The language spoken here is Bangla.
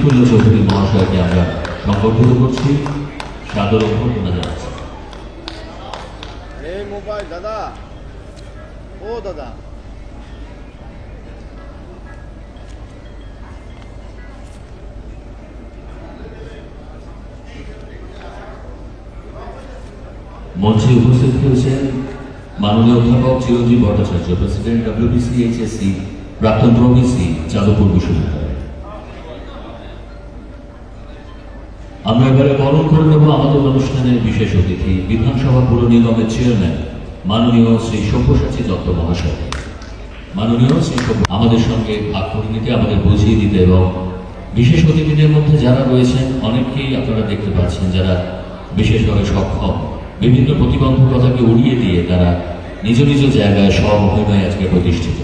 শফিকুল্লাহ চৌধুরী মহাশয়কে আমরা সংবর্ধিত করছি। সাদর অভ্যর্থনা জানাচ্ছি মোবাইল দাদা ও দাদা। মঞ্চে উপস্থিত হয়েছেন মাননীয় অধ্যাপক Chiranjib Bhattacharya president WBC HSC প্রাক্তন প্রভিসি যাদবপুর বিশ্ববিদ্যালয়। আমরা এবারে বরণ করে নেব আমাদের অনুষ্ঠানের বিশেষ অতিথি, বিধানসভা পুর নিগমের চেয়ারম্যান, মাননীয় শ্রী সব্যসাচী দত্ত মহাশয়। মাননীয় শ্রী আমাদের সঙ্গে ভাগ করে নিতে, আমাদের বুঝিয়ে দিতে এবং বিশেষ অতিথিদের মধ্যে যারা রয়েছেন, অনেককেই আপনারা দেখতে পাচ্ছেন, যারা বিশেষভাবে সক্ষম। বিভিন্ন প্রতিবন্ধকতাকে উড়িয়ে দিয়ে তারা নিজ নিজ জায়গায় সব অভিনয় আজকে প্রতিষ্ঠিত।